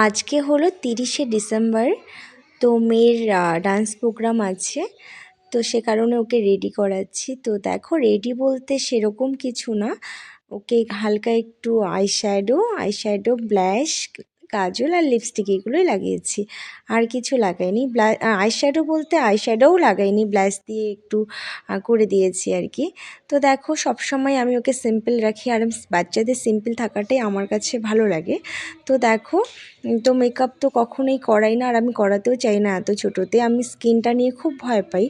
আজকে হলো তিরিশে ডিসেম্বর। তো মেয়ের ডান্স প্রোগ্রাম আছে। তো সে কারণে ওকে রেডি করাচ্ছি। তো দেখো রেডি বলতে সেরকম কিছু না। ওকে হালকা একটু আইশ্যাডো আইশ্যাডো ব্লাশ কাজল আর লিপস্টিক এগুলোই লাগিয়েছি। আর কিছু লাগাইনি। ব্লা আইশ্যাডো বলতে আইশ্যাডোও লাগাইনি। ব্লাশ দিয়ে একটু করে দিয়েছি আর কি। তো দেখো, সবসময় আমি ওকে সিম্পল রাখি। আর বাচ্চাদের সিম্পল থাকাটাই আমার কাছে ভালো লাগে। তো দেখো, তো মেকআপ তো কখনোই করাই না। আর আমি করাতেও চাই না এত ছোটোতে। আমি স্কিনটা নিয়ে খুব ভয় পাই।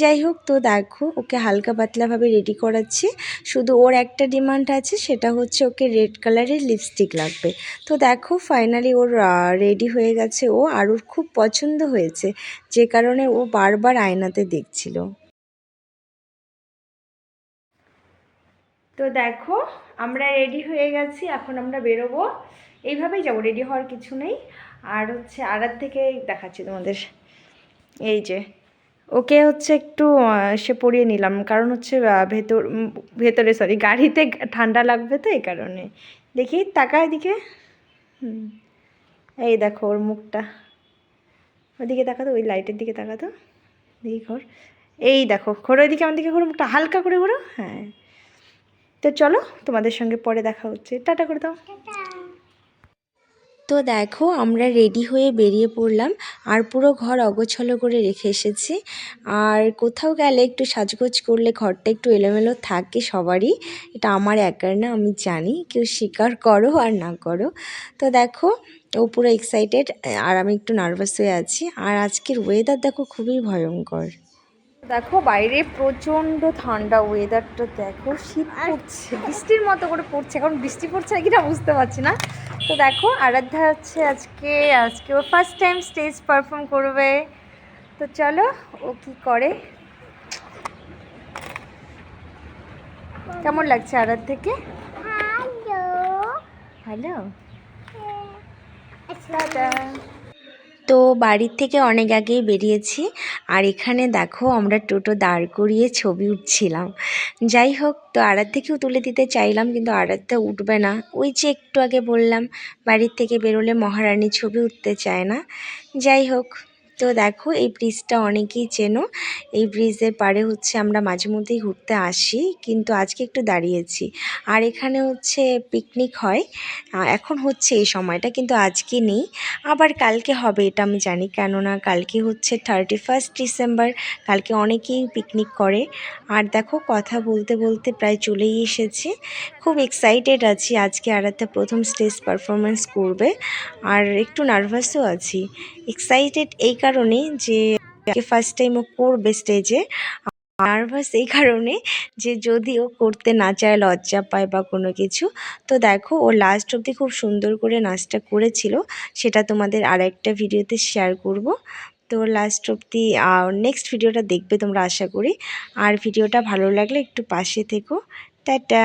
যাই হোক, তো দেখো, ওকে হালকা পাতলাভাবে রেডি করাচ্ছি। শুধু ওর একটা ডিমান্ড আছে, সেটা হচ্ছে ওকে রেড কালারের লিপস্টিক লাগবে। তো দেখো ফাইনালি ওর রেডি হয়ে গেছে ও আর ওর খুব পছন্দ হয়েছে, যে কারণে ও বারবার আয়নাতে দেখছিল। তো দেখো, আমরা রেডি হয়ে গেছি, এখন আমরা বেরোবো। এইভাবেই যাব রেডি হওয়ার কিছু নেই। আর হচ্ছে আড়ার থেকে দেখাচ্ছি তোমাদের। এই যে, ওকে হচ্ছে একটু সে পরিয়ে নিলাম। কারণ হচ্ছে ভেতর ভেতরে সরি গাড়িতে ঠান্ডা লাগবে তো এই কারণে। দেখি তাকা এদিকে হুম। এই দেখো ওর মুখটা। ওদিকে তাকাতো, ওই লাইটের দিকে তাকাতো। দেখি ঘোর। এই দেখো, ঘোরো ওইদিকে আমার দিকে ঘোরো, মুখটা হালকা করে ঘোরো। হ্যাঁ। তো চলো, তোমাদের সঙ্গে পরে দেখা হচ্ছে। টাটা করে দাও। তো দেখো, আমরা রেডি হয়ে বেরিয়ে পড়লাম আর পুরো ঘর অগোছলো করে রেখে এসেছি। আর কোথাও গেলে একটু সাজগোজ করলে ঘরটা একটু এলোমেলো থাকে সবারই। এটা আমার একার না, আমি জানি। কেউ স্বীকার করো আর না করো। তো দেখো ও পুরো এক্সাইটেড আর আমি একটু নার্ভাস হয়ে আছি। আর আজকের ওয়েদার দেখো খুবই ভয়ঙ্কর। দেখো বাইরে প্রচণ্ড ঠান্ডা ওয়েদারটা দেখো শীত পড়ছে বৃষ্টির মতো করে পড়ছে কারণ বৃষ্টি পড়ছে নাকি না বুঝতে পারছি না। তো দেখো আরাধ্যা হচ্ছে আজকে আজকে ও ফার্স্ট টাইম স্টেজ পারফর্ম করবে। তো চলো ও কি করে? কেমন লাগছে আরাধ্যাকে ভালো তো বাড়ির থেকে অনেক আগেই বেরিয়েছি, আর এখানে দেখো আমরা টোটো দাঁড় করিয়ে ছবি উঠছিলাম। যাই হোক, তো আড়ার থেকেও তুলে দিতে চাইলাম, কিন্তু আড়ারটা উঠবে না। ওই যে একটু আগে বললাম, বাড়ির থেকে বেরোলে মহারানী ছবি উঠতে চায় না। যাই হোক তো দেখো, এই ব্রিজটা অনেকেই চেনো। এই ব্রিজের পাড়ে হচ্ছে আমরা মাঝে মধ্যেই ঘুরতে আসি, কিন্তু আজকে একটু দাঁড়িয়েছি। আর এখানে হচ্ছে পিকনিক হয়। এখন হচ্ছে এই সময়টা, কিন্তু আজকে নেই। আবার কালকে হবে, এটা আমি জানি, কেননা কালকে হচ্ছে থার্টি ফার্স্ট ডিসেম্বর কালকে অনেকেই পিকনিক করে। আর দেখো, কথা বলতে বলতে প্রায় চলেই এসেছে। খুব এক্সাইটেড আছি, আজকে আরাধ্যা প্রথম স্টেজ পারফরমেন্স করবে। আর একটু নার্ভাসও আছি। এক্সাইটেড এই কারণে যে ফার্স্ট টাইম ও করবে স্টেজে নার্ভাস এই কারণে যে যদি ও করতে না চায়, লজ্জা পায় বা কোনো কিছু, তো দেখো ও লাস্ট অবধি খুব সুন্দর করে নাচটা করেছিল। সেটা তোমাদের আর একটা ভিডিওতে শেয়ার করব। তো লাস্ট অবধি নেক্সট ভিডিওটা দেখবে তোমরা আশা করি। আর ভিডিওটা ভালো লাগলে একটু পাশে থেকো। টাটা!